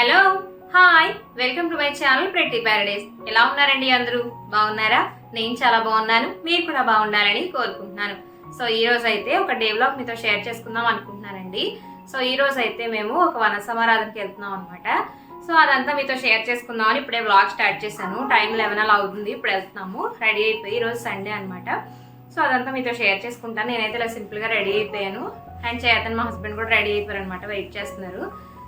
Hello hi welcome to my channel pretty paradise ఎలా ఉన్నారండి అందరూ? బాగున్నారా? నేను చాలా బాగున్నాను. మీరు కూడా బాగుండాలని కోరుకుంటున్నాను. సో ఈ రోజు అయితే ఒక డేవ్లాగ్ మీతో షేర్ చేసుకుందాం అనుకుంటున్నానండి. సో ఈ రోజు అయితే మేము ఒక వన సమారాధనకి వెళ్తున్నాం అనమాట సో అదంతా మీతో షేర్ చేసుకుందామని ఇప్పుడే వ్లాగ్ స్టార్ట్ చేశాను. టైం లెవెన్ అలా అవుతుంది. ఇప్పుడు వెళ్తున్నాము. రెడీ అయిపోయి ఈరోజు సండే అనమాట సో అదంతా మీతో షేర్ చేసుకుంటాను. నేనైతే ఇలా సింపుల్గా రెడీ అయిపోయాను. అండ్ చేతన్ మా హస్బెండ్ కూడా రెడీ అయిపోయారు అనమాట వెయిట్ చేస్తున్నారు.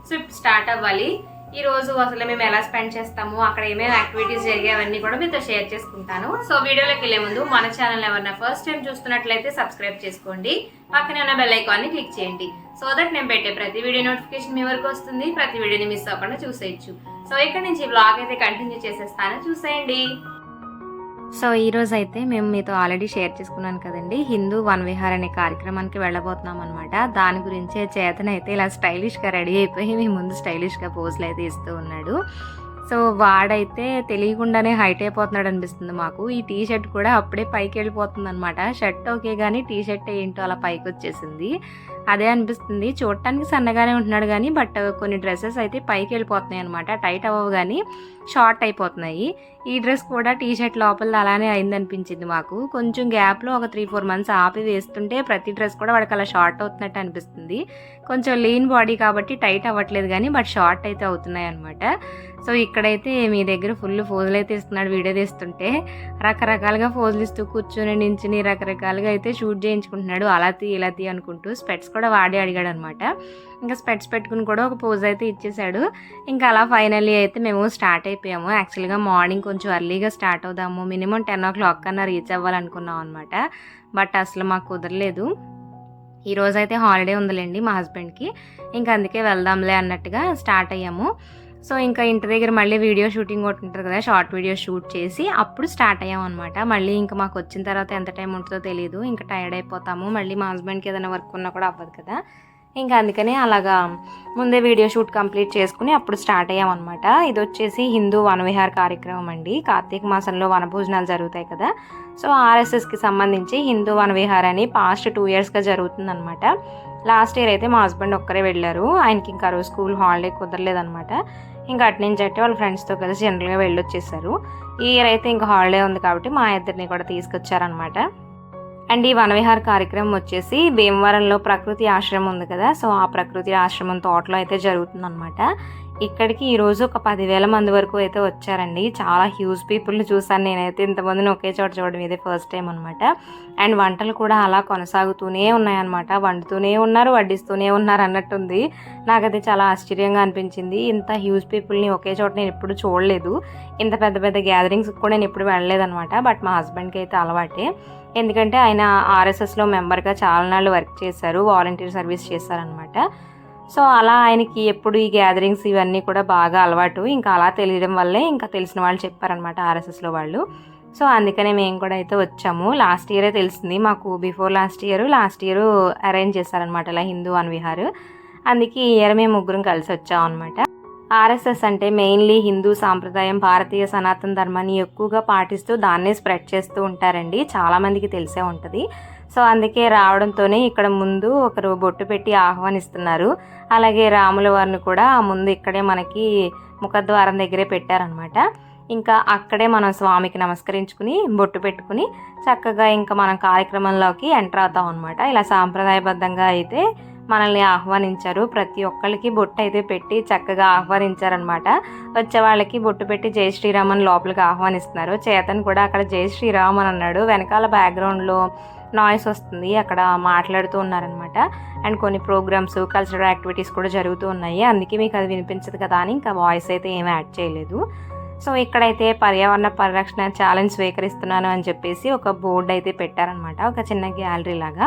సో ఇప్పుడు స్టార్ట్ అవ్వాలి. ఈ రోజు అసలు మేము ఎలా స్పెండ్ చేస్తాము అక్కడ ఏమేమి యాక్టివిటీస్ జరిగేవన్నీ కూడా మీతో షేర్ చేసుకుంటాను. సో వీడియోలోకి వెళ్ళే ముందు మన ఛానల్ ఎవరైనా ఫస్ట్ టైం చూస్తున్నట్లయితే సబ్స్క్రైబ్ చేసుకోండి. పక్కనే ఉన్న బెల్ ఐకాన్ని క్లిక్ చేయండి. సో దట్ నేను పెట్టే ప్రతి వీడియో నోటిఫికేషన్ మీ వరకు వస్తుంది. ప్రతి వీడియోని మిస్ అవ్వకుండా చూసేయచ్చు. సో ఇక్కడ నుంచి బ్లాగ్ అయితే కంటిన్యూ చేసేస్తాను. చూసేయండి. సో ఈ రోజు అయితే మేము మీతో ఆల్రెడీ షేర్ చేసుకున్నాను కదండి. హిందూ వన్ విహార్ అనే కార్యక్రమానికి వెళ్ళబోతున్నాం అనమాట దాని గురించే చేతన అయితే ఇలా స్టైలిష్గా రెడీ అయిపోయి మీ ముందు స్టైలిష్గా పోజులు అయితే ఇస్తూ ఉన్నాడు. సో వాడైతే తెలియకుండానే హైట్ అయిపోతున్నాడు అనిపిస్తుంది మాకు. ఈ టీ షర్ట్ కూడా అప్పుడే పైకి వెళ్ళిపోతుంది అనమాట షర్ట్ ఓకే కానీ టీ షర్ట్ ఏంటో అలా పైకి వచ్చేసింది అదే అనిపిస్తుంది. చూడటానికి సన్నగానే ఉంటున్నాడు కానీ బట్ కొన్ని డ్రెస్సెస్ అయితే పైకి వెళ్ళిపోతున్నాయి అనమాట టైట్ అవ్వవు కానీ షార్ట్ అయిపోతున్నాయి. ఈ డ్రెస్ కూడా టీ షర్ట్ లోపల అలానే అయింది అనిపించింది మాకు. కొంచెం గ్యాప్లో ఒక త్రీ ఫోర్ మంత్స్ ఆపి వేస్తుంటే ప్రతి డ్రెస్ కూడా వాడికి అలా షార్ట్ అవుతున్నట్టు అనిపిస్తుంది. కొంచెం లీన్ బాడీ కాబట్టి టైట్ అవ్వట్లేదు కానీ బట్ షార్ట్ అయితే అవుతున్నాయి అనమాట సో ఇక్కడైతే మీ దగ్గర ఫుల్ ఫోజులు అయితే ఇస్తున్నాడు వీడియో తీస్తుంటే. రకరకాలుగా ఫోజులు ఇస్తూ కూర్చొని నించుని రకరకాలుగా అయితే షూట్ చేయించుకుంటున్నాడు. అలా తీ ఇలా తీ అనుకుంటూ స్పెట్స్ కూడా వాడి అడిగాడు అనమాట ఇంకా స్పెట్స్ పెట్టుకుని కూడా ఒక పోజ్ అయితే ఇచ్చేసాడు. ఇంకా అలా ఫైనల్లీ అయితే మేము స్టార్ట్ అయిపోయాము. యాక్చువల్గా మార్నింగ్ కొంచెం అర్లీగా స్టార్ట్ అవుదాము. మినిమం టెన్ ఓ క్లాక్ కన్నా రీచ్ అవ్వాలనుకున్నాం అనమాట బట్ అసలు మాకు కుదరలేదు. ఈరోజైతే అయితే హాలిడే ఉందిలేండి మా హస్బెండ్కి. ఇంకా అందుకే వెళ్దాంలే అన్నట్టుగా స్టార్ట్ అయ్యాము. సో ఇంకా ఇంటి దగ్గర మళ్ళీ వీడియో షూటింగ్ ఒకటి ఉంటుంది కదా షార్ట్ వీడియో షూట్ చేసి అప్పుడు స్టార్ట్ అయ్యాం అనమాట మళ్ళీ ఇంకా మాకు వచ్చిన తర్వాత ఎంత టైం ఉంటుందో తెలియదు ఇంకా టైర్డ్ అయిపోతాము. మళ్ళీ మా హస్బెండ్కి ఏదైనా వర్క్ ఉన్నా కూడా అవ్వదు కదా. ఇంకా అందుకనే అలాగా ముందే వీడియో షూట్ కంప్లీట్ చేసుకుని అప్పుడు స్టార్ట్ అయ్యామన్నమాట ఇది వచ్చేసి హిందూ వనవిహార్ కార్యక్రమం అండి. కార్తీక మాసంలో వనభోజనాలు జరుగుతాయి కదా. సో ఆర్ఎస్ఎస్కి సంబంధించి హిందూ వనవిహార్ అని పాస్ట్ టూ ఇయర్స్గా జరుగుతుందన్నమాట. లాస్ట్ ఇయర్ అయితే మా హస్బెండ్ ఒక్కరే వెళ్ళారు. ఆయనకి ఇంకా రోజు స్కూల్ హాలిడే కుదరలేదన్నమాట. ఇంకా అటు నుంచి వాళ్ళ ఫ్రెండ్స్తో కలిసి జనరల్గా వెళ్ళొచ్చేసారు. ఈ ఇయర్ అయితే ఇంకా హాలిడే ఉంది కాబట్టి మా ఇద్దరిని కూడా తీసుకొచ్చారనమాట అండ్ ఈ వనవిహార కార్యక్రమం వచ్చేసి భీమవరంలో ప్రకృతి ఆశ్రమం ఉంది కదా సో ఆ ప్రకృతి ఆశ్రమం తోటలో అయితే జరుగుతుందన్నమాట. ఇక్కడికి ఈరోజు ఒక పదివేల మంది వరకు అయితే వచ్చారండి. చాలా హ్యూజ్ పీపుల్ని చూసాను నేనైతే. ఇంతమందిని ఒకే చోట చూడడం ఇదే ఫస్ట్ టైం అనమాట అండ్ వంటలు కూడా అలా కొనసాగుతూనే ఉన్నాయన్నమాట. వండుతూనే ఉన్నారు వడ్డిస్తూనే ఉన్నారు అన్నట్టుంది. నాకైతే చాలా ఆశ్చర్యంగా అనిపించింది. ఇంత హ్యూజ్ పీపుల్ని ఒకే చోట నేను ఎప్పుడు చూడలేదు. ఇంత పెద్ద పెద్ద గ్యాదరింగ్స్ కూడా నేను ఎప్పుడు వెళ్ళలేదన్నమాట. బట్ మా హస్బెండ్కి అయితే అలవాటే. ఎందుకంటే ఆయన ఆర్ఎస్ఎస్లో మెంబర్గా చాలా నాళ్ళు వర్క్ చేశారు వాలంటీర్ సర్వీస్ చేశారనమాట సో అలా ఆయనకి ఎప్పుడు ఈ గ్యాదరింగ్స్ ఇవన్నీ కూడా బాగా అలవాటు. ఇంకా అలా తెలియడం వల్లే ఇంకా తెలిసిన వాళ్ళు చెప్పారనమాట ఆర్ఎస్ఎస్లో వాళ్ళు. సో అందుకనే మేము కూడా అయితే వచ్చాము. లాస్ట్ ఇయరే తెలిసింది మాకు. Before last year last year arrange చేశారనమాట ఇలా హిందూ వన్ విహార్ అందుకే ఈ ఇయర్ మేము ముగ్గురం కలిసి వచ్చాం అనమాట ఆర్ఎస్ఎస్ అంటే మెయిన్లీ హిందూ సాంప్రదాయం భారతీయ సనాతన ధర్మాన్ని ఎక్కువగా పాటిస్తూ దాన్నే స్ప్రెడ్ చేస్తూ ఉంటారండి. చాలామందికి తెలిసే ఉంటుంది. సో అందుకే రావడంతోనే ఇక్కడ ముందు ఒకరు బొట్టు పెట్టి ఆహ్వానిస్తున్నారు. అలాగే రాముల వారిని కూడా ముందు ఇక్కడే మనకి ముఖద్వారం దగ్గరే పెట్టారనమాట ఇంకా అక్కడే మనం స్వామికి నమస్కరించుకుని బొట్టు పెట్టుకుని చక్కగా ఇంకా మనం కార్యక్రమంలోకి ఎంటర్ అవుతాం అనమాట ఇలా సాంప్రదాయబద్ధంగా అయితే మనల్ని ఆహ్వానించారు. ప్రతి ఒక్కరికి బొట్టు అయితే పెట్టి చక్కగా ఆహ్వానించారనమాట వచ్చే వాళ్ళకి బొట్టు పెట్టి జై శ్రీరామ్ అని లోపలికి ఆహ్వానిస్తున్నారు. చేతన్ కూడా అక్కడ జై శ్రీరామ్ అని అన్నాడు. వెనకాల బ్యాక్గ్రౌండ్లో నాయిస్ వస్తుంది. అక్కడ మాట్లాడుతూ ఉన్నారనమాట అండ్ కొన్ని ప్రోగ్రామ్స్ కల్చరల్ యాక్టివిటీస్ కూడా జరుగుతూ ఉన్నాయి. అందుకే మీకు అది వినిపించదు కదా అని ఇంకా వాయిస్ అయితే ఏమీ యాడ్ చేయలేదు. సో ఇక్కడైతే పర్యావరణ పరిరక్షణ ఛాలెంజ్ స్వీకరిస్తున్నాను అని చెప్పేసి ఒక బోర్డు అయితే పెట్టారనమాట ఒక చిన్న గ్యాలరీ లాగా.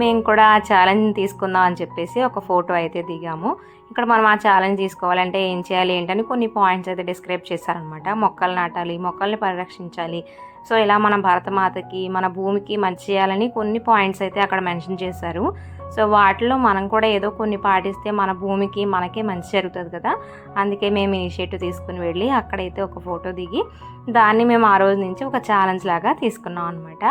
మేము కూడా ఆ ఛాలెంజ్ తీసుకుందాం అని చెప్పేసి ఒక ఫోటో అయితే దిగాము. ఇక్కడ మనం ఆ ఛాలెంజ్ తీసుకోవాలంటే ఏం చేయాలి ఏంటని కొన్ని పాయింట్స్ అయితే డిస్క్రైబ్ చేశారనమాట మొక్కలు నాటాలి మొక్కల్ని పరిరక్షించాలి సో ఇలా మన భారతమాతకి మన భూమికి మంచి చేయాలని కొన్ని పాయింట్స్ అయితే అక్కడ మెన్షన్ చేశారు. సో వాటిలో మనం కూడా ఏదో కొన్ని పాటిస్తే మన భూమికి మనకే మంచి జరుగుతుంది కదా. అందుకే మేము ఇనిషియేటివ్ తీసుకుని వెళ్ళి అక్కడైతే ఒక ఫోటో దిగి దాన్ని మేము ఆ రోజు నుంచి ఒక ఛాలెంజ్ లాగా తీసుకున్నాం అనమాట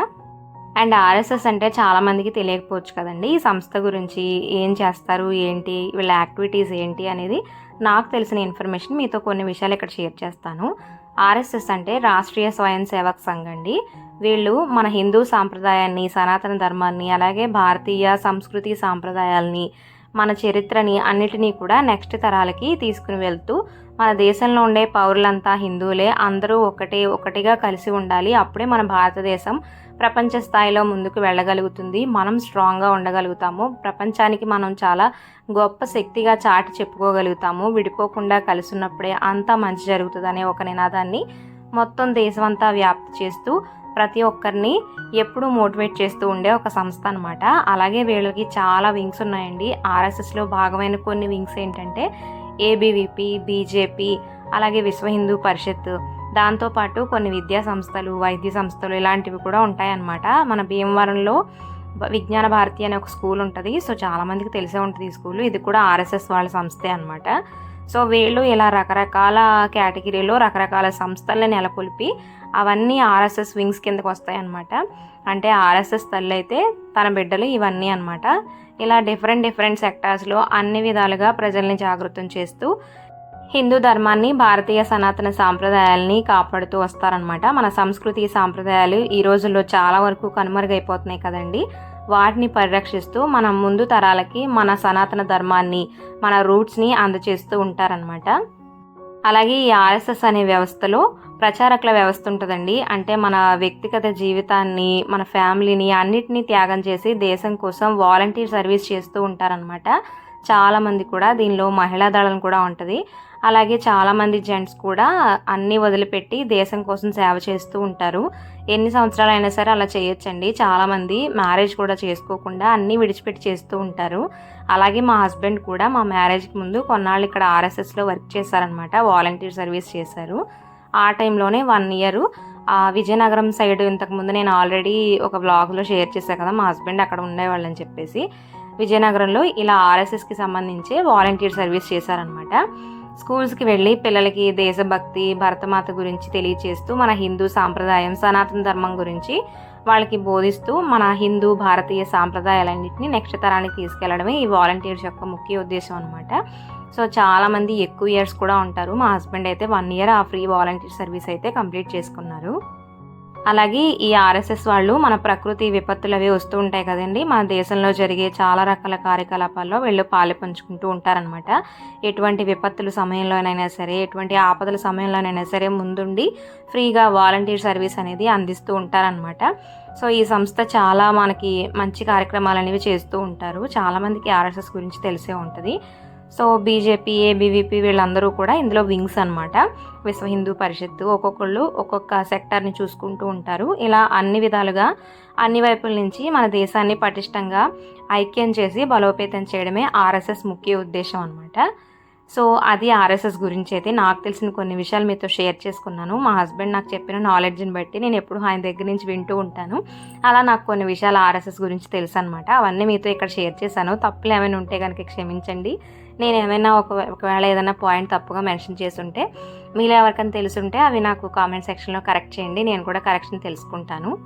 అండ్ ఆర్ఎస్ఎస్ అంటే చాలామందికి తెలియకపోవచ్చు కదండి. ఈ సంస్థ గురించి ఏం చేస్తారు ఏంటి వీళ్ళ యాక్టివిటీస్ ఏంటి అనేది నాకు తెలిసిన ఇన్ఫర్మేషన్ మీతో కొన్ని విషయాలు ఇక్కడ షేర్ చేస్తాను. ఆర్ఎస్ఎస్ అంటే రాష్ట్రీయ స్వయం సేవక్ సంఘ్ అండి వీళ్ళు మన హిందూ సాంప్రదాయాన్ని సనాతన ధర్మాన్ని అలాగే భారతీయ సంస్కృతి సాంప్రదాయాల్ని మన చరిత్రని అన్నిటినీ కూడా నెక్స్ట్ తరాలకి తీసుకుని వెళ్తూ మన దేశంలో ఉండే పౌరులంతా హిందువులే అందరూ ఒకటే ఒకటిగా కలిసి ఉండాలి. అప్పుడే మన భారతదేశం ప్రపంచ స్థాయిలో ముందుకు వెళ్ళగలుగుతుంది. మనం స్ట్రాంగ్గా ఉండగలుగుతాము. ప్రపంచానికి మనం చాలా గొప్ప శక్తిగా చాటి చెప్పుకోగలుగుతాము. విడిపోకుండా కలిసి ఉన్నప్పుడే అంతా మంచి జరుగుతుందనే ఒక నినాదాన్ని మొత్తం దేశమంతా వ్యాప్తి చేస్తూ ప్రతి ఒక్కరిని ఎప్పుడూ మోటివేట్ చేస్తూ ఉండే ఒక సంస్థ అనమాట అలాగే వీళ్ళకి చాలా వింగ్స్ ఉన్నాయండి. ఆర్ఎస్ఎస్లో భాగమైన కొన్ని వింగ్స్ ఏంటంటే ఏబీవీపీ బీజేపీ అలాగే విశ్వ హిందూ పరిషత్. దాంతోపాటు కొన్ని విద్యా సంస్థలు వైద్య సంస్థలు ఇలాంటివి కూడా ఉంటాయన్నమాట. మన భీమవరంలో విజ్ఞాన భారతి అనే ఒక స్కూల్ ఉంటుంది. సో చాలామందికి తెలిసే ఉంటుంది ఈ స్కూల్. ఇది కూడా ఆర్ఎస్ఎస్ వాళ్ళ సంస్థే అనమాట సో వీళ్ళు ఇలా రకరకాల కేటగిరీలో రకరకాల సంస్థలను నెలకొల్పి అవన్నీ ఆర్ఎస్ఎస్ వింగ్స్ కిందకు వస్తాయి అనమాట అంటే ఆర్ఎస్ఎస్ తల్లి అయితే తన బిడ్డలు ఇవన్నీ అనమాట ఇలా డిఫరెంట్ డిఫరెంట్ సెక్టార్స్లో అన్ని విధాలుగా ప్రజల్ని జాగృతం చేస్తూ హిందూ ధర్మాన్ని భారతీయ సనాతన సాంప్రదాయాల్ని కాపాడుతూ వస్తారనమాట మన సంస్కృతి సాంప్రదాయాలు ఈ రోజుల్లో చాలా వరకు కనుమరుగైపోతున్నాయి కదండి. వాటిని పరిరక్షిస్తూ మన ముందు తరాలకి మన సనాతన ధర్మాన్ని మన రూట్స్ని అందచేస్తూ ఉంటారనమాట అలాగే ఈ ఆర్ఎస్ఎస్ అనే వ్యవస్థలో ప్రచారకుల వ్యవస్థ ఉంటుందండి. అంటే మన వ్యక్తిగత జీవితాన్ని మన ఫ్యామిలీని అన్నిటినీ త్యాగం చేసి దేశం కోసం వాలంటీర్ సర్వీస్ చేస్తూ ఉంటారనమాట చాలామంది కూడా దీనిలో మహిళా దళం కూడా ఉంటుంది. అలాగే చాలామంది జెంట్స్ కూడా అన్నీ వదిలిపెట్టి దేశం కోసం సేవ చేస్తూ ఉంటారు. ఎన్ని సంవత్సరాలు అయినా సరే అలా చేయొచ్చండి. చాలామంది మ్యారేజ్ కూడా చేసుకోకుండా అన్నీ విడిచిపెట్టి చేస్తూ ఉంటారు. అలాగే మా హస్బెండ్ కూడా మా మ్యారేజ్కి ముందు కొన్నాళ్ళు ఇక్కడ ఆర్ఎస్ఎస్లో వర్క్ చేశారనమాట వాలంటీర్ సర్వీస్ చేశారు. ఆ టైంలోనే వన్ ఇయర్ విజయనగరం సైడ్ ఇంతకుముందు నేను ఆల్రెడీ ఒక బ్లాగ్లో షేర్ చేశాను కదా మా హస్బెండ్ అక్కడ ఉండేవాళ్ళని చెప్పేసి. విజయనగరంలో ఇలా ఆర్ఎస్ఎస్కి సంబంధించి వాలంటీర్ సర్వీస్ చేశారనమాట స్కూల్స్కి వెళ్ళి పిల్లలకి దేశభక్తి భరతమాత గురించి తెలియచేస్తూ మన హిందూ సాంప్రదాయం సనాతన ధర్మం గురించి వాళ్ళకి బోధిస్తూ మన హిందూ భారతీయ సాంప్రదాయాలన్నింటినీ నెక్స్ట్ తరానికి తీసుకెళ్ళడమే ఈ వాలంటీర్స్ యొక్క ముఖ్య ఉద్దేశం అనమాట సో చాలామంది ఎక్కువ ఇయర్స్ కూడా ఉంటారు. మా హస్బెండ్ అయితే వన్ ఇయర్ ఆ ఫ్రీ వాలంటీర్ సర్వీస్ అయితే కంప్లీట్ చేసుకున్నారు. అలాగే ఈ ఆర్ఎస్ఎస్ వాళ్ళు మన ప్రకృతి విపత్తులు అవి వస్తూ ఉంటాయి కదండి. మన దేశంలో జరిగే చాలా రకాల కార్యకలాపాల్లో వీళ్ళు పాలు పంచుకుంటూ ఉంటారనమాట ఎటువంటి విపత్తుల సమయంలోనైనా సరే ఎటువంటి ఆపదల సమయంలోనైనా సరే ముందుండి ఫ్రీగా వాలంటీర్ సర్వీస్ అనేది అందిస్తూ ఉంటారనమాట సో ఈ సంస్థ చాలా మనకి మంచి కార్యక్రమాలు అనేవి చేస్తూ ఉంటారు. చాలామందికి ఆర్ఎస్ఎస్ గురించి తెలిసే ఉంటుంది. సో బీజేపీ ఏబీవీపీ వీళ్ళందరూ కూడా ఇందులో వింగ్స్ అనమాట విశ్వ హిందూ పరిషత్తు ఒక్కొక్కళ్ళు ఒక్కొక్క సెక్టార్ని చూసుకుంటూ ఉంటారు. ఇలా అన్ని విధాలుగా అన్ని వైపుల నుంచి మన దేశాన్ని పటిష్టంగా ఐక్యం చేసి బలోపేతం చేయడమే ఆర్ఎస్ఎస్ ముఖ్య ఉద్దేశం అనమాట సో అది ఆర్ఎస్ఎస్ గురించి అయితే నాకు తెలిసిన కొన్ని విషయాలు మీతో షేర్ చేసుకున్నాను. మా హస్బెండ్ నాకు చెప్పిన నాలెడ్జ్ని బట్టి నేను ఎప్పుడు ఆయన దగ్గర నుంచి వింటూ ఉంటాను. అలా నాకు కొన్ని విషయాలు ఆర్ఎస్ఎస్ గురించి తెలుసు అనమాట అవన్నీ మీతో ఇక్కడ షేర్ చేశాను. తప్పులు ఏమైనా ఉంటే కనుక క్షమించండి. నేను ఏమైనా ఒక ఒకవేళ ఏదైనా పాయింట్ తప్పుగా మెన్షన్ చేసుంటే మీలో ఎవరికైనా తెలుసుంటే అవి నాకు కామెంట్ సెక్షన్లో కరెక్ట్ చేయండి. నేను కూడా కరెక్షన్ తెలుసుకుంటాను.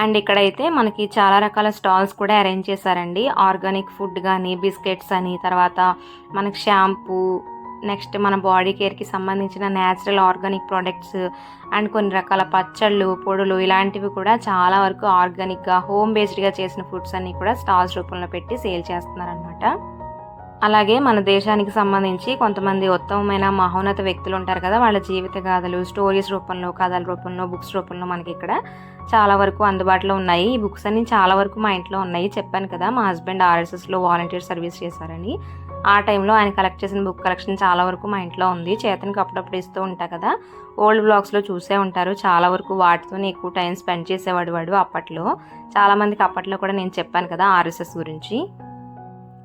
అండ్ ఇక్కడైతే మనకి చాలా రకాల స్టాల్స్ కూడా అరేంజ్ చేశారండి. ఆర్గానిక్ ఫుడ్ కానీ బిస్కెట్స్ అని తర్వాత మనకి షాంపూ నెక్స్ట్ మన బాడీ కేర్కి సంబంధించిన న్యాచురల్ ఆర్గానిక్ ప్రోడక్ట్స్ అండ్ కొన్ని రకాల పచ్చళ్ళు పొడులు ఇలాంటివి కూడా చాలా వరకు ఆర్గానిక్గా హోమ్ బేస్డ్గా చేసిన ఫుడ్స్ అన్నీ కూడా స్టాల్స్ రూపంలో పెట్టి సేల్ చేస్తున్నారనమాట అలాగే మన దేశానికి సంబంధించి కొంతమంది ఉత్తమమైన మహోన్నత వ్యక్తులు ఉంటారు కదా వాళ్ళ జీవిత గాథలు స్టోరీస్ రూపంలో కథల రూపంలో బుక్స్ రూపంలో మనకి ఇక్కడ చాలా వరకు అందుబాటులో ఉన్నాయి. ఈ బుక్స్ అన్ని చాలా వరకు మా ఇంట్లో ఉన్నాయి. చెప్పాను కదా మా హస్బెండ్ ఆర్ఎస్ఎస్లో వాలంటీర్ సర్వీస్ చేశారని. ఆ టైంలో ఆయన కలెక్ట్ చేసిన బుక్ కలెక్షన్ చాలా వరకు మా ఇంట్లో ఉంది. చేతనికి అప్పుడప్పుడు ఇస్తూ ఉంటా కదా. ఓల్డ్ బ్లాగ్స్లో చూసే ఉంటారు. చాలా వరకు వాటితోనే ఎక్కువ టైం స్పెండ్ చేసేవాడు వాడు అప్పట్లో. చాలామందికి అప్పట్లో కూడా నేను చెప్పాను కదా ఆర్ఎస్ఎస్ గురించి.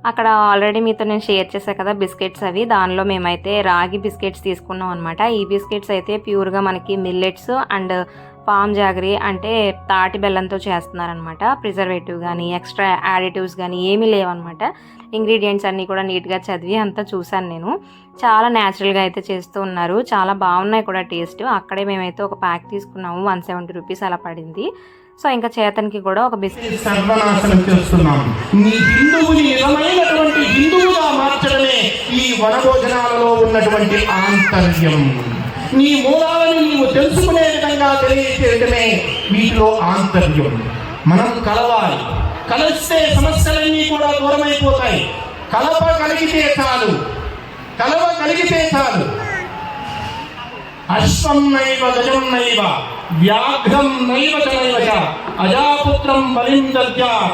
అక్కడ ఆల్రెడీ మీతో నేను షేర్ చేశాను కదా బిస్కెట్స్ అవి. దానిలో మేమైతే రాగి బిస్కెట్స్ తీసుకున్నాం అనమాట ఈ బిస్కెట్స్ అయితే ప్యూర్గా మనకి మిల్లెట్స్ అండ్ పామ్ జాగరీ అంటే తాటి బెల్లంతో చేస్తున్నారనమాట ప్రిజర్వేటివ్ కానీ ఎక్స్ట్రా యాడిటివ్స్ కానీ ఏమీ లేవన్నమాట. ఇంగ్రీడియంట్స్ అన్నీ కూడా నీట్గా చదివి అంతా చూశాను నేను. చాలా న్యాచురల్గా అయితే చేస్తూ ఉన్నారు. చాలా బాగున్నాయి కూడా టేస్ట్. అక్కడే మేమైతే ఒక ప్యాక్ తీసుకున్నాము. వన్ సెవెంటీ రూపీస్ అలా పడింది. సో ఇంకా చేతన్కి కూడా ఒక బిస్కెట్ సర్వనాశనం చేస్తున్నాం. నీ హిందువుని నిజమైనటువంటి హిందువుగా మార్చడమే ఈ వనభోజనాలలో ఉన్నటువంటి ఆంతర్యం. నీ మూలాలను నీవు తెలుసుకునే విధంగా తెలియజేయడమే వీటిలో ఆంతర్యం. మనం కలవాలి. కలిస్తే సమస్యలన్నీ కూడా దూరమైపోతాయి. కలప కలిగితే చాలు. కలవ కలిగితే చాలు. అశ్వం నైవ గజం నైవ. వ్యాఘ్రం నైవ చైవచ అజాపుత్రం బలిం దద్య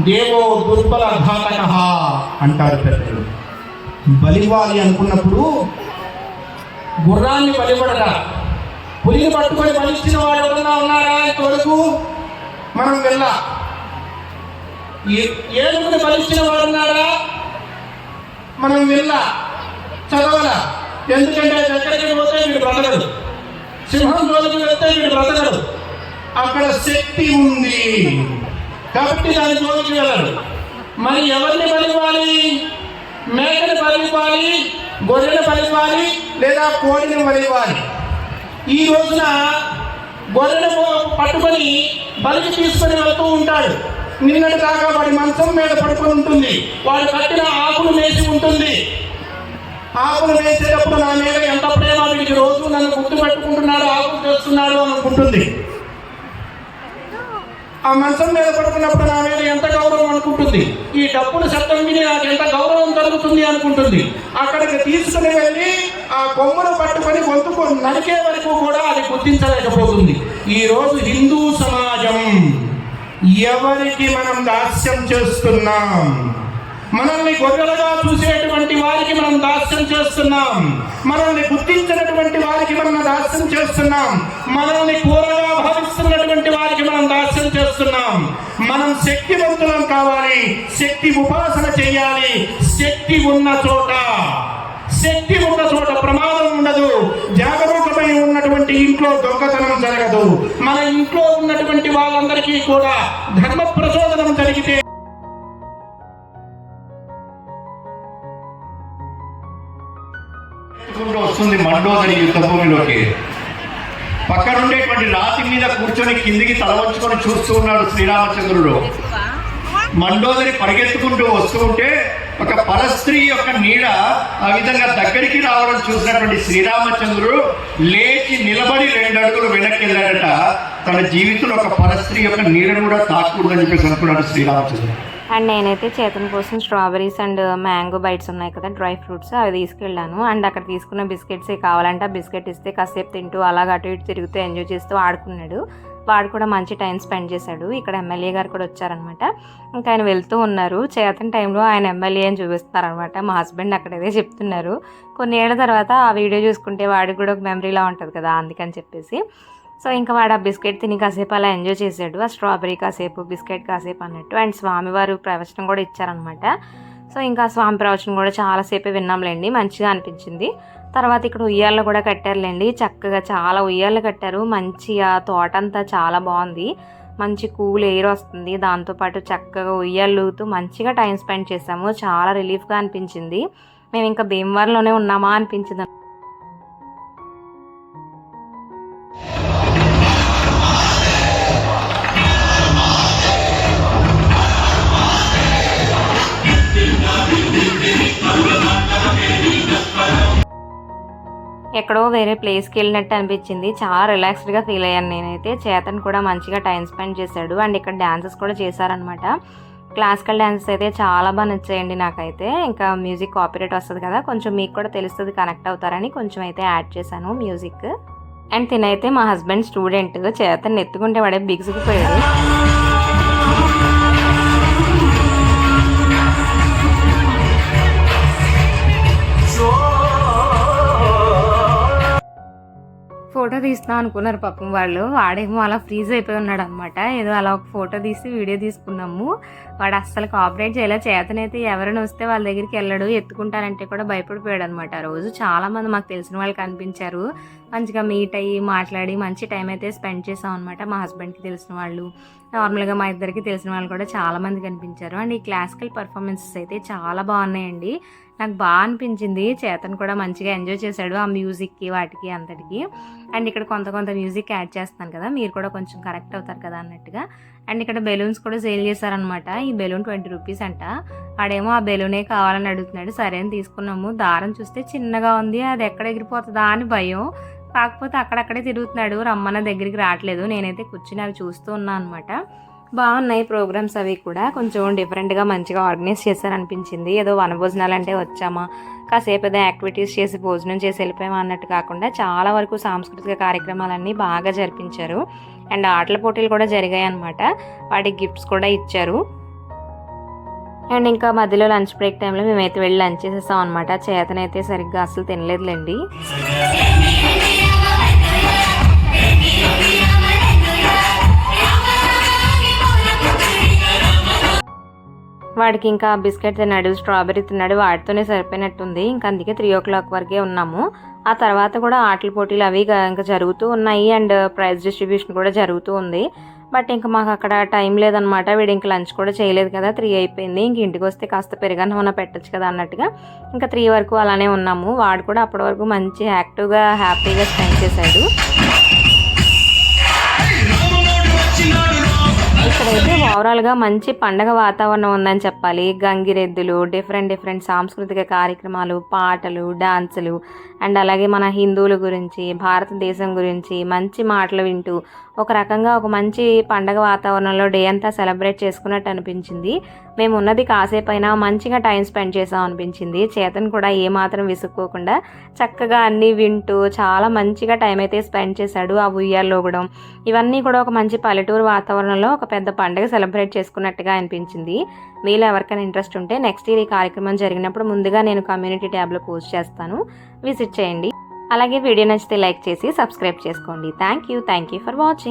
దేవో దుర్బల ఘాతక అంటారు పెద్దలు. బలివ్వాలి అనుకున్నప్పుడు గుర్రాన్ని బలిపడట పులిని పట్టుకొని బలిచ్చిన వాడు ఎవరన్నా ఉన్నారా ఇంతవరకు మనం వెళ్ళా. ఏ- ఏనుగుని బలిచ్చిన వాడు ఉన్నారా? మనం వెళ్ళా. చదవల. ఎందుకంటే దగ్గరికి పోతే వీడు బ్రతకడు. సింహం జోలికి వెళితే వీడు బ్రతకడు. అక్కడ శక్తి ఉంది. కాబట్టి దాని జోలికి వెళ్ళడు. మరి ఎవరిని బలివ్వాలి మేకని బలివ్వాలి గొర్రెని బలివ్వాలి లేదా కోడిని బలివ్వాలి ఈ రోజున గొర్రెను పట్టుకొని బలికి తీసుకొని వెళ్తూ ఉంటాడు. నిన్నటి దాకా వాడి మంచం మీద పడుకొని ఉంటుంది. వాడు కట్టిన ఆకులు వేసి ఉంటుంది. ఆకులు వేసేటప్పుడు నా మీద ఎంత ప్రేమ వీడికి రోజు నన్ను గుర్తుపెట్టుకుంటున్నాడు ఆకులు చేస్తున్నాడు అనుకుంటుంది. ఆ మంచం మీద పడుకున్నప్పుడు నా మీద ఎంత గౌరవం అనుకుంటుంది? ఈ డబ్బుల శబ్దం విని నాకు ఎంత గౌరవం కలుగుతుంది అనుకుంటుంది? అక్కడికి తీసుకుని వెళ్ళి ఆ కొమ్మును పట్టుకొని గొంతుకు నరికే వరకు కూడా అది గుర్తించలేకపోతుంది. ఈ రోజు హిందూ సమాజం ఎవరికి మనం దాస్యం చేస్తున్నాం? మనల్ని గొర్రెలుగా చూసేటువంటి వారికి మనం దాస్యం చేస్తున్నాం. మనల్ని గుర్తించినటువంటి వారికి మనం దాస్యం చేస్తున్నాం. మనల్ని కూరగా భావిస్తున్నటువంటి వారికి మనం దాస్యం చేస్తున్నాం. మనం శక్తివంతులం కావాలి. శక్తి ఉపాసన చేయాలి. శక్తి ఉన్న చోట. శక్తి ఉన్న చోట ప్రమాదం ఉండదు. జాగరూకమై ఉన్నటువంటి ఇంట్లో దొంగతనం జరగదు. మన ఇంట్లో ఉన్నటువంటి వాళ్ళందరికీ కూడా ధర్మ ప్రచోదనం జరిగితే వస్తుంది మండోదరి యుద్ధభూమిలోకి. పక్కనుండేటువంటి రాతి మీద కూర్చొని కిందికి తల వంచుకొని చూస్తూ ఉన్నాడు శ్రీరామచంద్రుడు. మండోదరి పరిగెత్తుకుంటూ వస్తూ ఉంటే ఒక పరస్త్రీ యొక్క నీడ ఆ విధంగా దగ్గరికి రావడం చూసినటువంటి శ్రీరామచంద్రుడు లేచి నిలబడి రెండు అడుగులు వెనక్కి వెళ్ళాడట. తన జీవితంలో ఒక పరస్త్రీ యొక్క నీడను కూడా తాకూడదని చెప్పేసి అనుకున్నాడు శ్రీరామచంద్రుడు. అండ్ నేనైతే చేతన్ కోసం స్ట్రాబెరీస్ అండ్ మ్యాంగో బైట్స్ ఉన్నాయి కదా డ్రై ఫ్రూట్స్ అవి తీసుకెళ్ళాను. అండ్ అక్కడ తీసుకున్న బిస్కెట్స్ కావాలంటే. ఆ బిస్కెట్ ఇస్తే కాసేపు తింటూ అలాగ అటు ఇటు తిరుగుతూ ఎంజాయ్ చేస్తూ ఆడుకున్నాడు. వాడు కూడా మంచి టైం స్పెండ్ చేశాడు. ఇక్కడ ఎమ్మెల్యే గారు కూడా వచ్చారనమాట. ఇంకా ఆయన వెళ్తూ ఉన్నారు. చేతని టైంలో ఆయన ఎమ్మెల్యే అని చూపిస్తారనమాట మా హస్బెండ్ అక్కడైతే చెప్తున్నారు. కొన్ని ఏళ్ళ తర్వాత ఆ వీడియో చూసుకుంటే వాడికి కూడా ఒక మెమరీలా ఉంటుంది కదా అందుకని చెప్పేసి. సో ఇంకా వాడు ఆ బిస్కెట్ తిని కాసేపు అలా ఎంజాయ్ చేశాడు. ఆ స్ట్రాబెరీ కాసేపు బిస్కెట్ కాసేపు అన్నట్టు. అండ్ స్వామివారు ప్రవచనం కూడా ఇచ్చారనమాట సో ఇంకా స్వామి ప్రవచనం కూడా చాలాసేపే విన్నాంలేండి మంచిగా అనిపించింది. తర్వాత ఇక్కడ ఉయ్యాళ్ళు కూడా కట్టారులేండి. చక్కగా చాలా ఉయ్యాలు కట్టారు. మంచిగా తోట అంతా చాలా బాగుంది. మంచి కూల్ ఎయిర్ వస్తుంది. దాంతోపాటు చక్కగా ఉయ్యాళ్ళూతూ మంచిగా టైం స్పెండ్ చేసాము చాలా రిలీఫ్గా అనిపించింది. మేము ఇంకా భీమవరంలోనే ఉన్నామా అనిపించింది. ఎక్కడో వేరే ప్లేస్కి వెళ్ళినట్టు అనిపించింది. చాలా రిలాక్స్డ్గా ఫీల్ అయ్యాను నేనైతే. చేతన్ కూడా మంచిగా టైం స్పెండ్ చేశాడు. అండ్ ఇక్కడ డ్యాన్సెస్ కూడా చేశారనమాట క్లాసికల్ డ్యాన్సెస్ అయితే చాలా బాగా నచ్చాయండి నాకైతే. ఇంకా మ్యూజిక్ కాపీరేట్ వస్తుంది కదా కొంచెం మీకు కూడా తెలుస్తుంది కనెక్ట్ అవుతారని కొంచెం అయితే యాడ్ చేశాను మ్యూజిక్ అండ్ తినైతే మా హస్బెండ్ స్టూడెంట్ చేతన్ ఎత్తుకుంటే వాడే బిగుసుకుపోయాడు ఫోటో తీస్తాం అనుకున్నారు పాపం వాళ్ళు. వాడేమో అలా ఫ్రీజ్ అయిపోయి ఉన్నాడు అనమాట ఏదో అలా ఒక ఫోటో తీసి వీడియో తీసుకున్నాము. వాడు అస్సలు కోఆపరేట్ చేయలే చేతనైతే ఎవరైనా వస్తే వాళ్ళ దగ్గరికి వెళ్ళడు. ఎత్తుకుంటారంటే కూడా భయపడిపోయాడు అనమాట ఆ రోజు. చాలామంది మాకు తెలిసిన వాళ్ళు కనిపించారు. మంచిగా మీట్ అయ్యి మాట్లాడి మంచి టైం అయితే స్పెండ్ చేసాం అనమాట మా హస్బెండ్కి తెలిసిన వాళ్ళు. నార్మల్గా మా ఇద్దరికి తెలిసిన వాళ్ళు కూడా చాలామంది కనిపించారు. అండ్ ఈ క్లాసికల్ పర్ఫార్మెన్సెస్ అయితే చాలా బాగున్నాయండి. నాకు బాగా అనిపించింది. చేతన్ కూడా మంచిగా ఎంజాయ్ చేశాడు ఆ మ్యూజిక్కి వాటికి అంతటికి. అండ్ ఇక్కడ కొంత కొంత మ్యూజిక్ యాడ్ చేస్తాను కదా మీరు కూడా కొంచెం కరెక్ట్ అవుతారు కదా అన్నట్టుగా. అండ్ ఇక్కడ బెలూన్స్ కూడా సేల్ చేశారనమాట ఈ బెలూన్ ట్వంటీ రూపీస్ అంట. వాడేమో ఆ బెలూనే కావాలని అడుగుతున్నాడు. సరే అని తీసుకున్నాము. దారం చూస్తే చిన్నగా ఉంది. అది ఎక్కడ ఎగిరిపోతుందా అని భయం. కాకపోతే అక్కడక్కడే తిరుగుతున్నాడు. రమ్మన్న దగ్గరికి రావట్లేదు. నేనైతే కూర్చుని అవి చూస్తూ ఉన్నాను అనమాట బాగున్నాయి ప్రోగ్రామ్స్ అవి కూడా. కొంచెం డిఫరెంట్గా మంచిగా ఆర్గనైజ్ చేశారనిపించింది. ఏదో వనభోజనాలు అంటే వచ్చామా కాసేపు ఏదో యాక్టివిటీస్ చేసి భోజనం చేసి వెళ్ళిపోయామా అన్నట్టు కాకుండా చాలా వరకు సాంస్కృతిక కార్యక్రమాలన్నీ బాగా జరిపించారు. అండ్ ఆటల పోటీలు కూడా జరిగాయి అనమాట వాటికి గిఫ్ట్స్ కూడా ఇచ్చారు. అండ్ ఇంకా మధ్యలో లంచ్ బ్రేక్ టైంలో మేమైతే వెళ్ళి లంచ్ చేసేసాం అనమాట చేతనైతే సరిగ్గా అసలు తినలేదులేండి. వాడికి ఇంకా బిస్కెట్ తిన్నాడు స్ట్రాబెర్రీ తిన్నాడు వాటితోనే సరిపోయినట్టుంది. ఇంకా అందుకే త్రీ ఓ క్లాక్ వరకే ఉన్నాము. ఆ తర్వాత కూడా ఆటల పోటీలు అవి ఇంకా జరుగుతూ ఉన్నాయి అండ్ ప్రైజ్ డిస్ట్రిబ్యూషన్ కూడా జరుగుతూ ఉంది. బట్ ఇంకా మాకు అక్కడ టైం లేదనమాట వీడు ఇంకా లంచ్ కూడా చేయలేదు కదా త్రీ అయిపోయింది. ఇంక ఇంటికి వస్తే కాస్త పెరుగన్నం పెట్టచ్చు కదా అన్నట్టుగా ఇంకా త్రీ వరకు అలానే ఉన్నాము. వాడు కూడా అప్పటి వరకు మంచి యాక్టివ్గా హ్యాపీగా స్పెండ్ చేశాడు. ఇక్కడైతే ఓవరాల్గా మంచి పండగ వాతావరణం ఉందని చెప్పాలి. గంగిరెద్దులు డిఫరెంట్ డిఫరెంట్ సాంస్కృతిక కార్యక్రమాలు పాటలు డాన్సులు అండ్ అలాగే మన హిందువుల గురించి భారతదేశం గురించి మంచి మాటలు వింటూ ఒక రకంగా ఒక మంచి పండగ వాతావరణంలో డే అంతా సెలబ్రేట్ చేసుకున్నట్టు అనిపించింది. మేము ఉన్నది కాసేపైనా మంచిగా టైం స్పెండ్ చేసాం అనిపించింది. చేతను కూడా ఏమాత్రం విసుక్కోకుండా చక్కగా అన్నీ వింటూ చాలా మంచిగా టైం అయితే స్పెండ్ చేశాడు ఆ ఉయ్యాల్లో కూడా. ఇవన్నీ కూడా ఒక మంచి పల్లెటూరు వాతావరణంలో ఒక పెద్ద పండగ సెలబ్రేట్ చేసుకున్నట్టుగా అనిపించింది. మీలో ఎవరికైనా ఇంట్రెస్ట్ ఉంటే నెక్స్ట్ ఇయర్ ఈ కార్యక్రమం జరిగినప్పుడు ముందుగా నేను కమ్యూనిటీ ట్యాబ్లో పోస్ట్ చేస్తాను. విజిట్ చేయండి. అలాగే వీడియో నచ్చితే లైక్ చేసి సబ్స్క్రైబ్ చేసుకోండి. Thank you thank you for watching